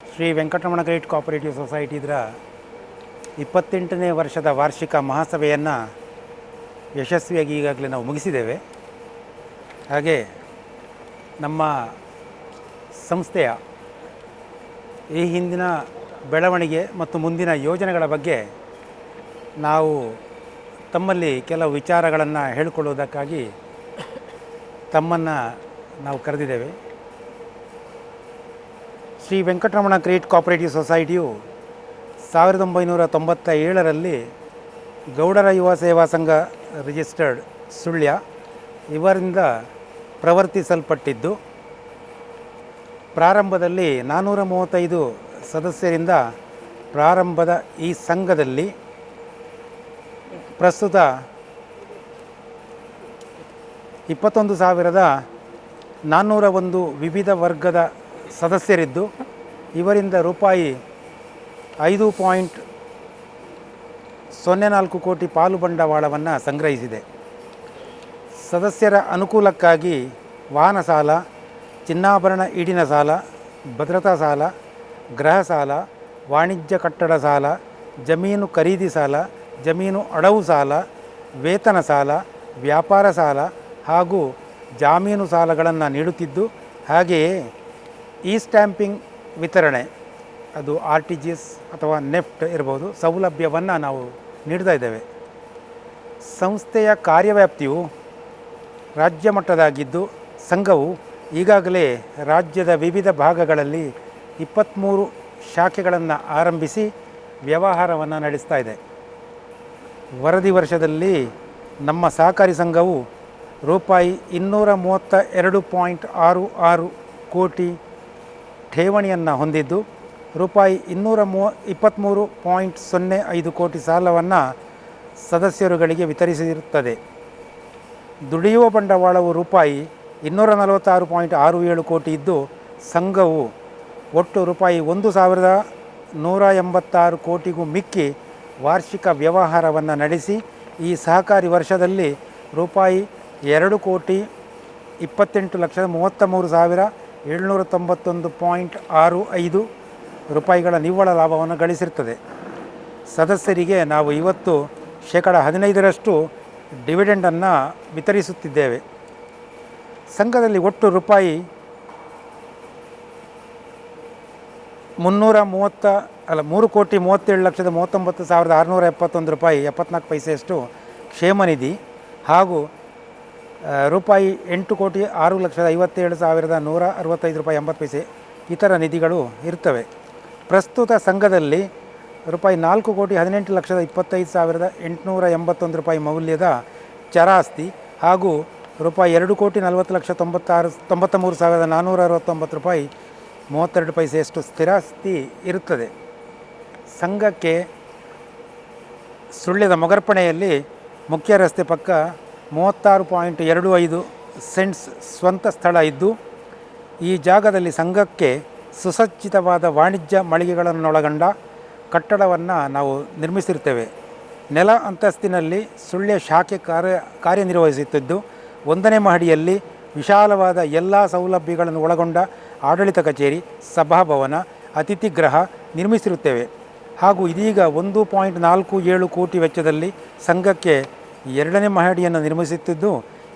Shri Venkataramana great cooperative society ಇದರ ಇಪ್ಪತ್ತೆಂಟನೇ ವರ್ಷದ ವಾರ್ಷಿಕ ಮಹಾಸಭೆಯನ್ನು ಯಶಸ್ವಿಯಾಗಿ ಈಗಾಗಲೇ ನಾವು ಮುಗಿಸಿದ್ದೇವೆ. ಹಾಗೆ ನಮ್ಮ ಸಂಸ್ಥೆಯ ಈ ಹಿಂದಿನ ಬೆಳವಣಿಗೆ ಮತ್ತು ಮುಂದಿನ ಯೋಜನೆಗಳ ಬಗ್ಗೆ ನಾವು ತಮ್ಮಲ್ಲಿ ಕೆಲವು ವಿಚಾರಗಳನ್ನು ಹೇಳಿಕೊಳ್ಳುವುದಕ್ಕಾಗಿ ತಮ್ಮನ್ನು ನಾವು ಕರೆದಿದ್ದೇವೆ. ಶ್ರೀ ವೆಂಕಟರಮಣ ಕ್ರೆಡಿಟ್ ಕೋಆಪರೇಟಿವ್ ಸೊಸೈಟಿಯು ಸಾವಿರದ ಒಂಬೈನೂರ ತೊಂಬತ್ತ ಏಳರಲ್ಲಿ ಗೌಡರ ಯುವ ಸೇವಾ ಸಂಘ ರಿಜಿಸ್ಟರ್ಡ್ ಸುಳ್ಯ ಇವರಿಂದ ಪ್ರವರ್ತಿಸಲ್ಪಟ್ಟಿದ್ದು. ಪ್ರಾರಂಭದಲ್ಲಿ ನಾನ್ನೂರ ಮೂವತ್ತೈದು ಸದಸ್ಯರಿಂದ ಪ್ರಾರಂಭದ ಈ ಸಂಘದಲ್ಲಿ ಪ್ರಸ್ತುತ ಇಪ್ಪತ್ತೊಂದು ಸಾವಿರದ ನಾನ್ನೂರ ಒಂದು ವಿವಿಧ ವರ್ಗದ ಸದಸ್ಯರಿದ್ದು ಇವರಿಂದ ರೂಪಾಯಿ ಐದು ಪಾಯಿಂಟ್ ಸೊನ್ನೆ ನಾಲ್ಕು ಕೋಟಿ ಪಾಲು ಬಂಡವಾಳವನ್ನು ಸಂಗ್ರಹಿಸಿದೆ. ಸದಸ್ಯರ ಅನುಕೂಲಕ್ಕಾಗಿ ವಾಹನ ಸಾಲ, ಚಿನ್ನಾಭರಣ ಈಡಿನ ಸಾಲ, ಭದ್ರತಾ ಸಾಲ, ಗೃಹ ಸಾಲ, ವಾಣಿಜ್ಯ ಕಟ್ಟಡ ಸಾಲ, ಜಮೀನು ಖರೀದಿ ಸಾಲ, ಜಮೀನು ಅಡವು ಸಾಲ, ವೇತನ ಸಾಲ, ವ್ಯಾಪಾರ ಸಾಲ ಹಾಗೂ ಜಾಮೀನು ಸಾಲಗಳನ್ನು ನೀಡುತ್ತಿದ್ದು ಹಾಗೆಯೇ ಇ ಸ್ಟ್ಯಾಂಪಿಂಗ್ ವಿತರಣೆ, ಅದು ಆರ್ ಟಿ ಜಿ ಎಸ್ ಅಥವಾ ನೆಫ್ಟ್ ಇರ್ಬೋದು, ಸೌಲಭ್ಯವನ್ನು ನಾವು ನೀಡ್ತಾ ಇದ್ದೇವೆ. ಸಂಸ್ಥೆಯ ಕಾರ್ಯವ್ಯಾಪ್ತಿಯು ರಾಜ್ಯ ಮಟ್ಟದಾಗಿದ್ದು, ಸಂಘವು ಈಗಾಗಲೇ ರಾಜ್ಯದ ವಿವಿಧ ಭಾಗಗಳಲ್ಲಿ ಇಪ್ಪತ್ತ್ಮೂರು ಶಾಖೆಗಳನ್ನು ಆರಂಭಿಸಿ ವ್ಯವಹಾರವನ್ನು ನಡೆಸ್ತಾ ಇದೆ. ವರದಿ ವರ್ಷದಲ್ಲಿ ನಮ್ಮ ಸಹಕಾರಿ ಸಂಘವು ರೂಪಾಯಿ ಇನ್ನೂರ ಮೂವತ್ತ ಎರಡು ಪಾಯಿಂಟ್ ಆರು ಆರು ಕೋಟಿ ಠೇವಣಿಯನ್ನು ಹೊಂದಿದ್ದು ರೂಪಾಯಿ ಇನ್ನೂರ ಮೂವ ಇಪ್ಪತ್ತ್ಮೂರು ಪಾಯಿಂಟ್ ಸೊನ್ನೆ ಐದು ಕೋಟಿ ಸಾಲವನ್ನು ಸದಸ್ಯರುಗಳಿಗೆ ವಿತರಿಸಿರುತ್ತದೆ. ದುಡಿಯುವ ಬಂಡವಾಳವು ರೂಪಾಯಿ ಇನ್ನೂರ ನಲವತ್ತಾರು ಪಾಯಿಂಟ್ ಆರು ಏಳು ಕೋಟಿ ಇದ್ದು, ಸಂಘವು ಒಟ್ಟು ರೂಪಾಯಿ ಒಂದು ಸಾವಿರದ ನೂರ ಎಂಬತ್ತಾರು ಕೋಟಿಗೂ ಮಿಕ್ಕಿ ವಾರ್ಷಿಕ ವ್ಯವಹಾರವನ್ನು ನಡೆಸಿ, ಈ ಸಹಕಾರಿ ವರ್ಷದಲ್ಲಿ ರೂಪಾಯಿ ಎರಡು ಕೋಟಿ ಇಪ್ಪತ್ತೆಂಟು ಲಕ್ಷದ ಮೂವತ್ತ ಮೂರು ಸಾವಿರ ಏಳ್ನೂರ ತೊಂಬತ್ತೊಂದು ಪಾಯಿಂಟ್ ಆರು ಐದು ರೂಪಾಯಿಗಳ ನಿವ್ವಳ ಲಾಭವನ್ನು ಗಳಿಸಿರ್ತದೆ. ಸದಸ್ಯರಿಗೆ ನಾವು ಇವತ್ತು ಶೇಕಡ ಹದಿನೈದರಷ್ಟು ಡಿವಿಡೆಂಡನ್ನು ವಿತರಿಸುತ್ತಿದ್ದೇವೆ. ಸಂಘದಲ್ಲಿ ಒಟ್ಟು ರೂಪಾಯಿ ಮುನ್ನೂರ ಮೂವತ್ತ ಅಲ್ಲ ಮೂರು ಕೋಟಿ ಮೂವತ್ತೇಳು ಲಕ್ಷದ ಮೂವತ್ತೊಂಬತ್ತು ಸಾವಿರದ ಆರುನೂರ ಎಪ್ಪತ್ತೊಂದು ರೂಪಾಯಿ ಎಪ್ಪತ್ನಾಲ್ಕು ಪೈಸೆಯಷ್ಟು ಕ್ಷೇಮನಿಧಿ ಹಾಗೂ ಆ, ರೂಪಾಯಿ ಎಂಟು ಕೋಟಿ ಆರು ಲಕ್ಷದ ಐವತ್ತೇಳು ಸಾವಿರದ ನೂರ ಅರವತ್ತೈದು ರೂಪಾಯಿ ಎಂಬತ್ತು ಪೈಸೆ ಇತರ ನಿಧಿಗಳು ಇರ್ತವೆ ಪ್ರಸ್ತುತ ಸಂಘದಲ್ಲಿ ರೂಪಾಯಿ ನಾಲ್ಕು ಕೋಟಿ ಹದಿನೆಂಟು ಲಕ್ಷದ ಇಪ್ಪತ್ತೈದು ಸಾವಿರದ ಎಂಟುನೂರ ಎಂಬತ್ತೊಂದು ರೂಪಾಯಿ ಮೌಲ್ಯದ ಚರಾಸ್ತಿ ಹಾಗೂ ರೂಪಾಯಿ ಎರಡು ಕೋಟಿ ನಲವತ್ತು ಲಕ್ಷ ತೊಂಬತ್ತಾರು ತೊಂಬತ್ತ ಮೂರು ಸಾವಿರದ ನಾನ್ನೂರ ಅರವತ್ತೊಂಬತ್ತು ರೂಪಾಯಿ ಮೂವತ್ತೆರಡು ಪೈಸೆಯಷ್ಟು ಸ್ಥಿರಾಸ್ತಿ ಇರುತ್ತದೆ. ಸಂಘಕ್ಕೆ ಸುಳ್ಯದ ಮೊಗರ್ಪಣೆಯಲ್ಲಿ ಮುಖ್ಯ ರಸ್ತೆ ಪಕ್ಕ ಮೂವತ್ತಾರು ಪಾಯಿಂಟ್ ಎರಡು ಐದು ಸೆಂಟ್ಸ್ ಸ್ವಂತ ಸ್ಥಳ ಇದ್ದು, ಈ ಜಾಗದಲ್ಲಿ ಸಂಘಕ್ಕೆ ಸುಸಜ್ಜಿತವಾದ ವಾಣಿಜ್ಯ ಮಳಿಗೆಗಳನ್ನೊಳಗೊಂಡ ಕಟ್ಟಡವನ್ನು ನಾವು ನಿರ್ಮಿಸಿರ್ತೇವೆ. ನೆಲ ಅಂತಸ್ತಿನಲ್ಲಿ ಸುಳ್ಯ ಶಾಖೆ ಕಾರ್ಯ, ಕಾರ್ಯನಿರ್ವಹಿಸುತ್ತಿದ್ದು, ಒಂದನೇ ಮಹಡಿಯಲ್ಲಿ ವಿಶಾಲವಾದ ಎಲ್ಲ ಸೌಲಭ್ಯಗಳನ್ನು ಒಳಗೊಂಡ ಆಡಳಿತ ಕಚೇರಿ, ಸಭಾಭವನ, ಅತಿಥಿ ಗೃಹ ನಿರ್ಮಿಸಿರುತ್ತೇವೆ. ಹಾಗೂ ಇದೀಗ ಒಂದು ಪಾಯಿಂಟ್ ನಾಲ್ಕು ಏಳು ಕೋಟಿ ವೆಚ್ಚದಲ್ಲಿ ಸಂಘಕ್ಕೆ ಎರಡನೇ ಮಹಡಿಯನ್ನು ನಿರ್ಮಿಸುತ್ತಿದ್ದು,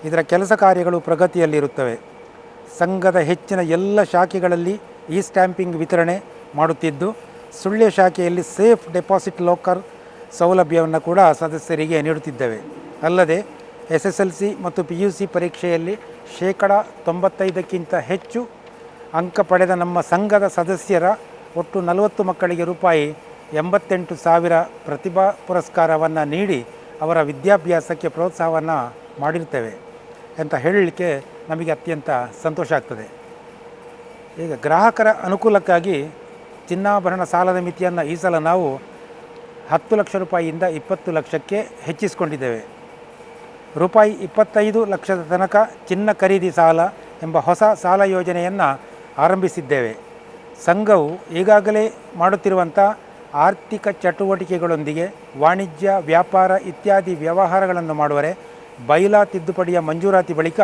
ಇದರ ಕೆಲಸ ಕಾರ್ಯಗಳು ಪ್ರಗತಿಯಲ್ಲಿರುತ್ತವೆ. ಸಂಘದ ಹೆಚ್ಚಿನ ಎಲ್ಲ ಶಾಖೆಗಳಲ್ಲಿ ಈ ಸ್ಟ್ಯಾಂಪಿಂಗ್ ವಿತರಣೆ ಮಾಡುತ್ತಿದ್ದು, ಸುಳ್ಯ ಶಾಖೆಯಲ್ಲಿ ಸೇಫ್ ಡೆಪಾಸಿಟ್ ಲಾಕರ್ ಸೌಲಭ್ಯವನ್ನು ಕೂಡ ಸದಸ್ಯರಿಗೆ ನೀಡುತ್ತಿದ್ದೇವೆ. ಅಲ್ಲದೆ ಎಸ್ ಎಸ್ ಎಲ್ ಸಿ ಮತ್ತು ಪಿ ಯು ಸಿ ಪರೀಕ್ಷೆಯಲ್ಲಿ ಶೇಕಡ ತೊಂಬತ್ತೈದಕ್ಕಿಂತ ಹೆಚ್ಚು ಅಂಕ ಪಡೆದ ನಮ್ಮ ಸಂಘದ ಸದಸ್ಯರ ಒಟ್ಟು ನಲವತ್ತು ಮಕ್ಕಳಿಗೆ ರೂಪಾಯಿ ಎಂಬತ್ತೆಂಟು ಸಾವಿರ ಪ್ರತಿಭಾ ಪುರಸ್ಕಾರವನ್ನು ನೀಡಿ ಅವರ ವಿದ್ಯಾಭ್ಯಾಸಕ್ಕೆ ಪ್ರೋತ್ಸಾಹವನ್ನು ಮಾಡಿರ್ತೇವೆ ಅಂತ ಹೇಳಲಿಕ್ಕೆ ನಮಗೆ ಅತ್ಯಂತ ಸಂತೋಷ ಆಗ್ತದೆ. ಈಗ ಗ್ರಾಹಕರ ಅನುಕೂಲಕ್ಕಾಗಿ ಚಿನ್ನಾಭರಣ ಸಾಲದ ಮಿತಿಯನ್ನು ಈ ಸಲ ನಾವು ಹತ್ತು ಲಕ್ಷ ರೂಪಾಯಿಯಿಂದ ಇಪ್ಪತ್ತು ಲಕ್ಷಕ್ಕೆ ಹೆಚ್ಚಿಸಿಕೊಂಡಿದ್ದೇವೆ. ರೂಪಾಯಿ ಇಪ್ಪತ್ತೈದು ಲಕ್ಷದ ತನಕ ಚಿನ್ನ ಖರೀದಿ ಸಾಲ ಎಂಬ ಹೊಸ ಸಾಲ ಯೋಜನೆಯನ್ನು ಆರಂಭಿಸಿದ್ದೇವೆ. ಸಂಘವು ಈಗಾಗಲೇ ಮಾಡುತ್ತಿರುವಂಥ ಆರ್ಥಿಕ ಚಟುವಟಿಕೆಗಳೊಂದಿಗೆ ವಾಣಿಜ್ಯ, ವ್ಯಾಪಾರ ಇತ್ಯಾದಿ ವ್ಯವಹಾರಗಳನ್ನು ಮಾಡುವರೆ ಬೈಲಾ ತಿದ್ದುಪಡಿಯ ಮಂಜೂರಾತಿ ಬಳಿಕ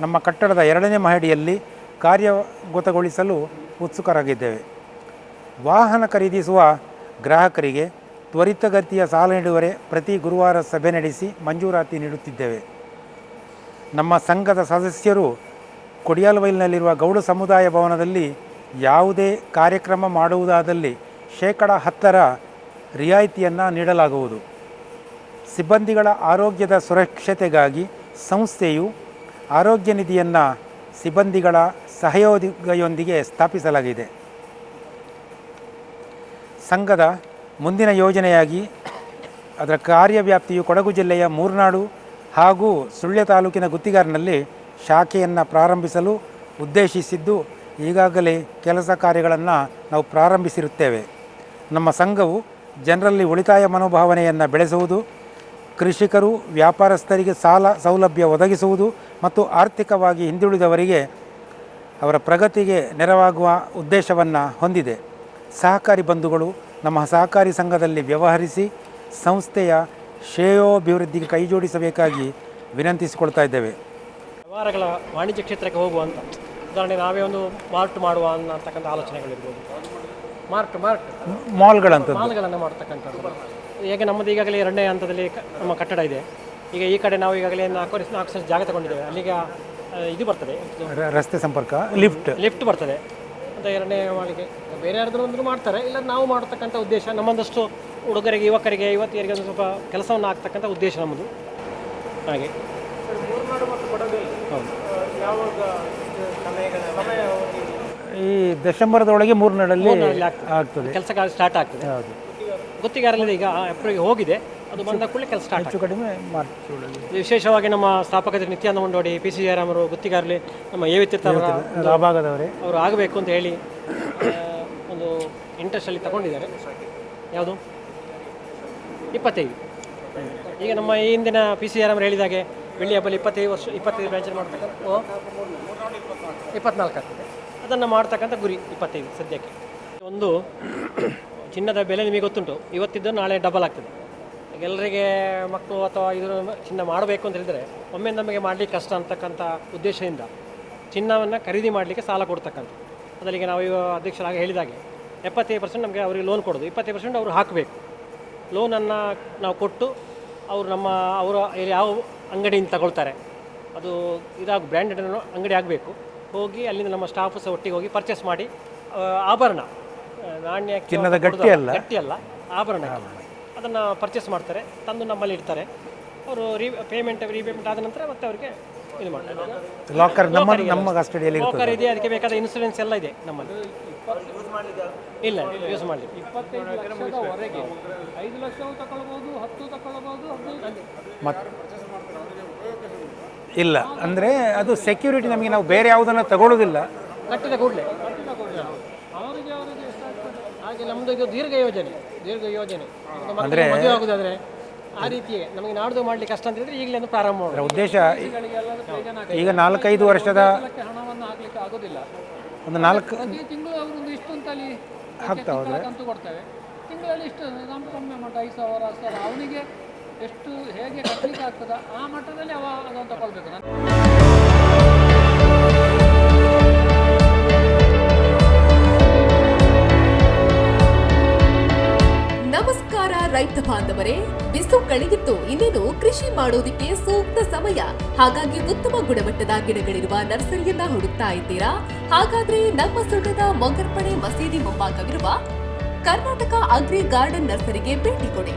ನಮ್ಮ ಕಟ್ಟಡದ ಎರಡನೇ ಮಹಡಿಯಲ್ಲಿ ಕಾರ್ಯಗತಗೊಳಿಸಲು ಉತ್ಸುಕರಾಗಿದ್ದೇವೆ. ವಾಹನ ಖರೀದಿಸುವ ಗ್ರಾಹಕರಿಗೆ ತ್ವರಿತಗತಿಯ ಸಾಲ ನೀಡುವರೆ ಪ್ರತಿ ಗುರುವಾರ ಸಭೆ ನಡೆಸಿ ಮಂಜೂರಾತಿ ನೀಡುತ್ತಿದ್ದೇವೆ. ನಮ್ಮ ಸಂಘದ ಸದಸ್ಯರು ಕೊಡಿಯಾಲ್ವೈಲ್ನಲ್ಲಿರುವ ಗೌಡ ಸಮುದಾಯ ಭವನದಲ್ಲಿ ಯಾವುದೇ ಕಾರ್ಯಕ್ರಮ ಮಾಡುವುದಾದಲ್ಲಿ ಶೇಕಡ ಹತ್ತರ ರಿಯಾಯಿತಿಯನ್ನು ನೀಡಲಾಗುವುದು. ಸಿಬ್ಬಂದಿಗಳ ಆರೋಗ್ಯದ ಸುರಕ್ಷತೆಗಾಗಿ ಸಂಸ್ಥೆಯು ಆರೋಗ್ಯ ನಿಧಿಯನ್ನು ಸಿಬ್ಬಂದಿಗಳ ಸಹಯೋಗಿಯೊಂದಿಗೆ ಸ್ಥಾಪಿಸಲಾಗಿದೆ. ಸಂಘದ ಮುಂದಿನ ಯೋಜನೆಯಾಗಿ ಅದರ ಕಾರ್ಯವ್ಯಾಪ್ತಿಯು ಕೊಡಗು ಜಿಲ್ಲೆಯ ಮೂರ್ನಾಡು ಹಾಗೂ ಸುಳ್ಯ ತಾಲೂಕಿನ ಗುತ್ತಿಗಾರಿನಲ್ಲಿ ಶಾಖೆಯನ್ನು ಪ್ರಾರಂಭಿಸಲು ಉದ್ದೇಶಿಸಿದ್ದು ಈಗಾಗಲೇ ಕೆಲಸ ಕಾರ್ಯಗಳನ್ನು ನಾವು ಪ್ರಾರಂಭಿಸಿರುತ್ತೇವೆ. ನಮ್ಮ ಸಂಘವು ಜನರಲ್ಲಿ ಉಳಿತಾಯ ಮನೋಭಾವನೆಯನ್ನು ಬೆಳೆಸುವುದು, ಕೃಷಿಕರು, ವ್ಯಾಪಾರಸ್ಥರಿಗೆ ಸಾಲ ಸೌಲಭ್ಯ ಒದಗಿಸುವುದು ಮತ್ತು ಆರ್ಥಿಕವಾಗಿ ಹಿಂದುಳಿದವರಿಗೆ ಅವರ ಪ್ರಗತಿಗೆ ನೆರವಾಗುವ ಉದ್ದೇಶವನ್ನು ಹೊಂದಿದೆ. ಸಹಕಾರಿ ಬಂಧುಗಳು ನಮ್ಮ ಸಹಕಾರಿ ಸಂಘದಲ್ಲಿ ವ್ಯವಹರಿಸಿ ಸಂಸ್ಥೆಯ ಶ್ರೇಯೋಭಿವೃದ್ಧಿಗೆ ಕೈಜೋಡಿಸಬೇಕಾಗಿ ವಿನಂತಿಸಿಕೊಳ್ತಾ ಇದ್ದೇವೆ. ವ್ಯವಹಾರಗಳ ವಾಣಿಜ್ಯ ಕ್ಷೇತ್ರಕ್ಕೆ ಹೋಗುವಂಥ ಉದಾಹರಣೆಗೆ ಉದಾಹರಣೆ ನಾವೇ ಒಂದು ಮಾರ್ಟ್ ಮಾಡುವ ಅನ್ನತಕ್ಕಂಥ ಆಲೋಚನೆಗಳಿರ್ಬೋದು. ಮಾರ್ಟ್ ಮಾರ್ಕ್ ಮಾಲ್ಗಳಂಥದ್ದು ಮಾಲ್ಗಳನ್ನು ಮಾಡ್ತಕ್ಕಂಥದ್ದು. ಹೇಗೆ ನಮ್ಮದು ಈಗಾಗಲೇ ಎರಡನೇ ಹಂತದಲ್ಲಿ ಕ- ನಮ್ಮ ಕಟ್ಟಡ ಇದೆ. ಈಗ ಈ ಕಡೆ ನಾವು ಈಗಾಗಲೇ ನಾಲ್ಕು ವರ್ಷ ನಾಲ್ಕು ವರ್ಷ ಜಾಗ ತಗೊಂಡಿದ್ದೇವೆ. ಅಲ್ಲಿಗೆ ಆ, ಇದು ಬರ್ತದೆ. ರ- ರಸ್ತೆ ಸಂಪರ್ಕ ಲಿಫ್ಟ್ ಲಿಫ್ಟ್ ಬರ್ತದೆ. ಅಂತ ಎರಡನೇ ಮಾಳಿಗೆ. ಬೇರೆ ಯಾರಾದರೂ ಒಂದು ಮಾಡ್ತಾರೆ. ಇಲ್ಲ ನಾವು ಮಾಡ್ತಕ್ಕಂಥ ಉದ್ದೇಶ ನಮ್ಮೊಂದಷ್ಟು ಹುಡುಗರಿಗೆ ಯುವಕರಿಗೆ ಯುವತಿಯರಿಗೆ ಒಂದು ಸ್ವಲ್ಪ ಕೆಲಸವನ್ನು ಆಗ್ತಕ್ಕಂಥ ಉದ್ದೇಶ ನಮ್ಮದು. ಹಾಗೆ. ಹೌದು. ಈ ಡಿಸೆಂಬರ್ದೊಳಗೆ ಮೂರು ನಡಲ್ಲಿ ಆಗ್ತದೆ. ಕೆಲಸ ಸ್ಟಾರ್ಟ್ ಆಗ್ತದೆ. ಹೌದು. ಗುತ್ತಿಗಾರಲ್ಲಿದೆ ಈಗ ಏಪ್ರಿಲ್ಗೆ ಹೋಗಿದೆ. ಅದು ಬಂದ ಕೂಡಲೇ ಕೆಲಸ ಸ್ಟಾರ್ಟ್ ಹೆಚ್ಚು ಕಡಿಮೆ ಮಾರ್ಚ್ ಒಳಗೆ. ವಿಶೇಷವಾಗಿ ನಮ್ಮ ಸ್ಥಾಪಕರು ನಿತ್ಯಾನಂದ ಮುಂಡೋಡಿ ಪಿ ಸಿ ಜಯರಾಮರು ಗುತ್ತಿಗಾರಲಿ ನಮ್ಮ ಎ ಅವರ ಆ ಭಾಗದವರೇ ಅವರು ಆಗಬೇಕು ಅಂತ ಹೇಳಿ ಒಂದು ಇಂಟ್ರೆಸ್ಟಲ್ಲಿ ತಗೊಂಡಿದ್ದಾರೆ. ಯಾವುದು? ಇಪ್ಪತ್ತೈದು. ಈಗ ನಮ್ಮ ಈ ಹಿಂದಿನ ಪಿ ಸಿ ಆರ್ ಹೇಳಿದಾಗೆ ಬೆಳ್ಳಿ ಹಬ್ಬಲ್ಲಿ ಇಪ್ಪತ್ತೈದು ವರ್ಷ ಇಪ್ಪತ್ತೈದು ಬ್ರಾಂಚಲ್ಲಿ ಮಾಡಬೇಕು ಇಪ್ಪತ್ನಾಲ್ಕು ಆಗ್ತದೆ. ಅದನ್ನು ಮಾಡ್ತಕ್ಕಂಥ ಗುರಿ ಇಪ್ಪತ್ತೈದು ಸದ್ಯಕ್ಕೆ. ಒಂದು ಚಿನ್ನದ ಬೆಲೆ ನಿಮಗೆ ಗೊತ್ತುಂಟು. ಇವತ್ತಿದ್ದು ನಾಳೆ ಡಬಲ್ ಆಗ್ತದೆ. ಎಲ್ಲರಿಗೆ ಮಕ್ಕಳು ಅಥವಾ ಇದರ ಚಿನ್ನ ಮಾಡಬೇಕು ಅಂತ ಹೇಳಿದರೆ ಒಮ್ಮೆ ನಮಗೆ ಮಾಡಲಿಕ್ಕೆ ಕಷ್ಟ ಅಂತಕ್ಕಂಥ ಉದ್ದೇಶದಿಂದ ಚಿನ್ನವನ್ನು ಖರೀದಿ ಮಾಡಲಿಕ್ಕೆ ಸಾಲ ಕೊಡ್ತಕ್ಕಂಥ ಅದರಲ್ಲಿಗೆ ನಾವು ಇವ ಅಧ್ಯಕ್ಷರಾಗಿ ಹೇಳಿದಾಗೆ ಎಪ್ಪತ್ತೈದು ಪರ್ಸೆಂಟ್ ನಮಗೆ ಅವರಿಗೆ ಲೋನ್ ಕೊಡೋದು. ಇಪ್ಪತ್ತೈದು ಪರ್ಸೆಂಟ್ ಅವರು ಹಾಕಬೇಕು. ಲೋನನ್ನು ನಾವು ಕೊಟ್ಟು ಅವರು ನಮ್ಮ ಅವರ ಯಾವ ಅಂಗಡಿಯಿಂದ ತಗೊಳ್ತಾರೆ. ಅದು ಇದಾಗ ಬ್ರ್ಯಾಂಡೆಡ್ ಅಂಗಡಿ ಆಗಬೇಕು. ಹೋಗಿ ಅಲ್ಲಿಂದ ನಮ್ಮ ಸ್ಟಾಫ್ ಸಹ ಒಟ್ಟಿಗೆ ಹೋಗಿ ಪರ್ಚೇಸ್ ಮಾಡಿ ಆಭರಣ ನಾಣ್ಯ ಚಿನ್ನದ ಗಟ್ಟಿ ಅಲ್ಲ. ಗಟ್ಟಿ ಅಲ್ಲ ಆಭರಣ ಅದನ್ನು ಪರ್ಚೇಸ್ ಮಾಡ್ತಾರೆ ತಂದು ನಮ್ಮಲ್ಲಿ ಇಡ್ತಾರೆ. ಅವರು ರೀ ಪೇಮೆಂಟ್ ರೀಪೇಮೆಂಟ್ ಆದ ನಂತರ ಮತ್ತೆ ಅವರಿಗೆ ಇದು ಮಾಡ್ತಾರೆ. ಲಾಕರ್ ನಮ್ಮ ನಮ್ಮ ಕಸ್ಟಡಿಯಲ್ಲಿ ಲಾಕರ್ ಲೋಕರ್ ಇದೆ ಅದಕ್ಕೆ ಬೇಕಾದ ಇನ್ಸೂರೆನ್ಸ್ ಎಲ್ಲ ಇದೆ ನಮ್ಮಲ್ಲಿ. ಇಲ್ಲ ಯೂಸ್ ಮಾಡಲಿ ಐದು ಲಕ್ಷ ತಗೊಳ್ಬೋದು ಹತ್ತು ತಗೊಳ್ಬೋದು ಹದಿನೈದು. ಇಲ್ಲ. ಅಂದರೆ ಅದು ಸೆಕ್ಯೂರಿಟಿ ನಮಗೆ ನಾವು ಬೇರೆ ಯಾವುದನ್ನು ತಗೊಳ್ಳೋದಿಲ್ಲ ಕಟ್ಟಿದ ಕೂಡಲೇ. ಅವರಿಗೆ ಅವರಿಗೆ ಹಾಗೆ ನಮ್ಮದು ಇದು ದೀರ್ಘ ಯೋಜನೆ ದೀರ್ಘ ಯೋಜನೆ. ಅಂದರೆ ಮದುವೆ ಆಗುದಾದ್ರೆ ಆ ರೀತಿಯೇ ನಮಗೆ ನಾಡ್ದು ಮಾಡ್ಲಿಕ್ಕೆ ಕಷ್ಟ ಅಂತ ಹೇಳಿದ್ರೆ ಈಗಲೇ ಒಂದು ಪ್ರಾರಂಭ ಮಾಡೋದು. ಉದ್ದೇಶ ಈಗ ನಾಲ್ಕೈದು ವರ್ಷದ ಹಣವನ್ನು ಹಾಕ್ಲಿಕ್ಕೆ ಆಗೋದಿಲ್ಲ. ಒಂದು ನಾಲ್ಕು ತಿಂಗಳು ಅವರೊಂದು ಇಷ್ಟು ಅಂತಲ್ಲಿ ಹಾಕ್ತಾ ಹೋದ್ರೆ? ಕಂತು ಕೊಡ್ತೇವೆ. ತಿಂಗಳಲ್ಲಿ ಇಷ್ಟು ನಮ್ಮ ಕಮ್ಮಿ ಮಟ್ಟ ಐದು ಸಾವಿರ. ಅವನಿಗೆ ಎಷ್ಟು ಹೇಗೆ ಕಟ್ಟಲಿಕ್ಕೆ ಆಗ್ತದ, ಆ ಮಟ್ಟದಲ್ಲಿ ಅವ ಅದನ್ನು ತಗೊಳ್ಬೇಕು ನಾನು ನಮಸ್ಕಾರ ರೈತ ಬಾಂಧವರೇ, ಬಿಸು ಕಳೆದಿತ್ತು ಇನ್ನೇನು ಕೃಷಿ ಮಾಡೋದಿಕ್ಕೆ ಸೂಕ್ತ ಸಮಯ. ಹಾಗಾಗಿ ಉತ್ತಮ ಗುಣಮಟ್ಟದ ಗಿಡಗಳಿರುವ ನರ್ಸರಿಯನ್ನ ಹುಡುಕ್ತಾ ಇದ್ದೀರಾ? ಹಾಗಾದ್ರೆ ನಮ್ಮ ಸುಳ್ಳದ ಮೊಗರ್ಪಣೆ ಮಸೀದಿ ಮುಂಭಾಗವಿರುವ ಕರ್ನಾಟಕ ಅಗ್ರಿ ಗಾರ್ಡನ್ ನರ್ಸರಿಗೆ ಭೇಟಿ ಕೊಡಿ.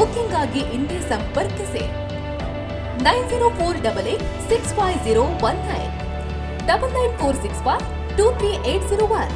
Booking ಇಂದೇ ಸಂಪರ್ಕಿಸಿ. Nine zero four double eight six five zero one nine, double nine four six five two three eight zero one.